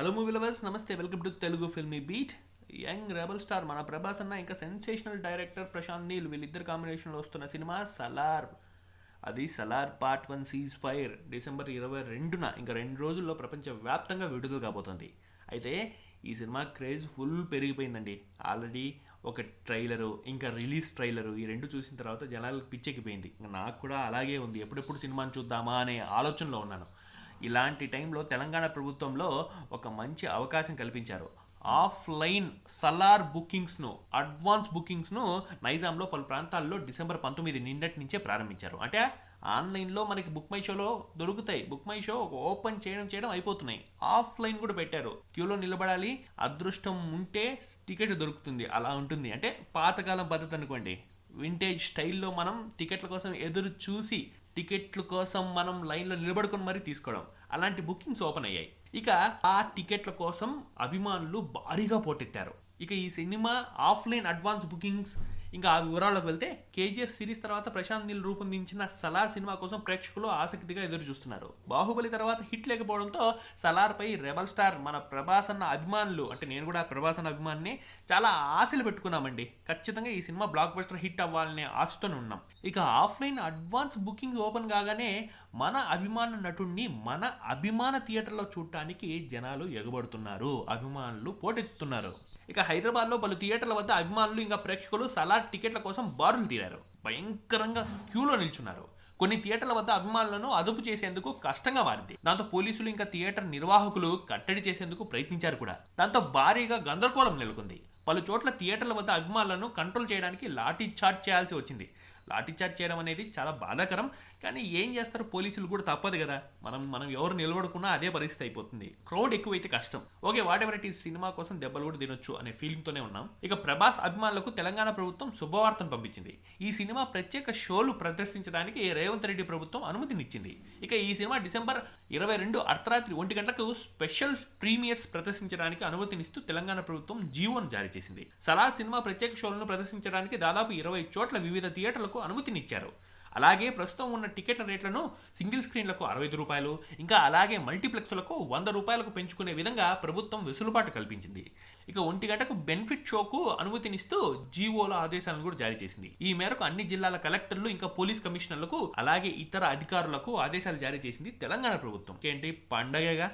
Hello movie lovers నమస్తే welcome to Telugu Filmibeat young rebel star మన ప్రభాస్ అన్న ఇంకా సెన్సేషనల్ డైరెక్టర్ ప్రశాంత్ నీల్ వీళ్ళిద్దరు కాంబినేషన్లో వస్తున్న సినిమా సలార్ అది Salaar part one ceasefire December ఇరవై రెండున ఇంకా రెండు రోజుల్లో ప్రపంచవ్యాప్తంగా విడుదల కాబోతుంది. అయితే ఈ సినిమా క్రేజ్ ఫుల్ పెరిగిపోయిందండి. ఆల్రెడీ ఒక ట్రైలరు ఇంకా రిలీజ్ ట్రైలరు ఈ రెండు చూసిన తర్వాత జనాలకు పిచ్చెక్కిపోయింది. ఇంకా నాకు కూడా అలాగే ఉంది. ఎప్పుడెప్పుడు సినిమాని చూద్దామా అనే ఆలోచనలో ఉన్నాను. ఇలాంటి టైంలో తెలంగాణ ప్రభుత్వంలో ఒక మంచి అవకాశం కల్పించారు. ఆఫ్లైన్ సలార్ బుకింగ్స్ను అడ్వాన్స్ బుకింగ్స్ను నైజాంలో పలు ప్రాంతాల్లో డిసెంబర్ పంతొమ్మిది నిన్నటి నుంచే ప్రారంభించారు. అంటే ఆన్లైన్లో మనకి బుక్ మై షోలో దొరుకుతాయి. బుక్ మై షో ఓపెన్ చేయడం చేయడం అయిపోతున్నాయి. ఆఫ్లైన్ కూడా పెట్టారు. క్యూలో నిలబడాలి. అదృష్టం ఉంటే టికెట్ దొరుకుతుంది. అలా ఉంటుంది. అంటే పాతకాలం పద్ధతి అనుకోండి. వింటేజ్ స్టైల్లో మనం టికెట్ల కోసం ఎదురు చూసి టికెట్ల కోసం మనం లైన్లో నిలబడుకొని మరీ తీసుకోవడం. అలాంటి బుకింగ్స్ ఓపెన్ అయ్యాయి. ఇక ఆ టికెట్ల కోసం అభిమానులు భారీగా పోటెత్తారు. ఇక ఈ సినిమా ఆఫ్లైన్ అడ్వాన్స్ బుకింగ్స్ ఇంకా ఆ వివరాల్లోకి వెళ్తే కేజీఎఫ్ సిరీస్ తర్వాత ప్రశాంత్ నీల్ రూపొందించిన సలార్ సినిమా కోసం ప్రేక్షకులు ఆసక్తిగా ఎదురు చూస్తున్నారు. బాహుబలి తర్వాత హిట్ లేకపోవడంతో సలార్పై రెబల్ స్టార్ మన ప్రభాస్ అన్న అభిమానులు అంటే నేను కూడా ప్రభాస్ అన్న అభిమానిని చాలా ఆశలు పెట్టుకున్నామండి. ఖచ్చితంగా ఈ సినిమా బ్లాక్ బస్టర్ హిట్ అవ్వాలనే ఆశతోనే ఉన్నాం. ఇక ఆఫ్లైన్ అడ్వాన్స్ బుకింగ్ ఓపెన్ కాగానే మన అభిమాన నటుణ్ణి మన అభిమాన థియేటర్లో చూడటానికి జనాలు ఎగబడుతున్నారు. అభిమానులు పోటెత్తుతున్నారు. ఇక హైదరాబాద్లో పలు థియేటర్ల వద్ద అభిమానులు ఇంకా ప్రేక్షకులు సలార్ టికెట్ల కోసం బారులు తీరారు. భయంకరంగా క్యూలో నిల్చున్నారు. కొన్ని థియేటర్ల వద్ద అభిమానులను అదుపు చేసేందుకు కష్టంగా మారింది. దాంతో పోలీసులు ఇంకా థియేటర్ నిర్వాహకులు కట్టడి చేసేందుకు ప్రయత్నించారు కూడా. దాంతో భారీగా గందరగోళం నెలకొంది. పలు చోట్ల థియేటర్ల వద్ద అభిమానులను కంట్రోల్ చేయడానికి లాఠీ చార్జ్ చేయాల్సి వచ్చింది. లాఠీచార్జ్ చేయడం అనేది చాలా బాధాకరం. కానీ ఏం చేస్తారు పోలీసులు కూడా తప్పదు కదా. మనం మనం ఎవరు నిలబడుకున్నా అదే పరిస్థితి అయిపోతుంది. క్రౌడ్ ఎక్కువైతే కష్టం. ఓకే వాట్ ఎవర్ ఇట్ ఈ సినిమా కోసం దెబ్బలు కూడా తినొచ్చు అనే ఫీలింగ్ తోనే ఉన్నాం. ఇక ప్రభాస్ అభిమానులకు తెలంగాణ ప్రభుత్వం శుభవార్తను పంపించింది. ఈ సినిమా ప్రత్యేక షోలు ప్రదర్శించడానికి రేవంత్ రెడ్డి ప్రభుత్వం అనుమతినిచ్చింది. ఇక ఈ సినిమా డిసెంబర్ ఇరవై రెండు అర్ధరాత్రి ఒంటి గంటలకు స్పెషల్ ప్రీమియర్స్ ప్రదర్శించడానికి అనుమతినిస్తూ తెలంగాణ ప్రభుత్వం జీవోను జారీ చేసింది. సలార్ సినిమా ప్రత్యేక షోలను ప్రదర్శించడానికి దాదాపు ఇరవై చోట్ల వివిధ థియేటర్లకు అనుమతినిచ్చారు. అలాగే ప్రస్తుతం ఉన్న టికెట్ల రేట్లను సింగిల్ స్క్రీన్లకు అరవై ఐదు రూపాయలు ఇంకా అలాగే మల్టీప్లెక్స్లకు వంద రూపాయలకు పెంచుకునే విధంగా ప్రభుత్వం వెసులుబాటు కల్పించింది. ఇక ఒంటి గంటకు బెనిఫిట్ షోకు అనుమతినిస్తూ జీవోల ఆదేశాలను కూడా జారీ చేసింది. ఈ మేరకు అన్ని జిల్లాల కలెక్టర్లు ఇంకా పోలీస్ కమిషనర్లకు అలాగే ఇతర అధికారులకు ఆదేశాలు జారీ చేసింది తెలంగాణ ప్రభుత్వం. ఏంటి పండగగా?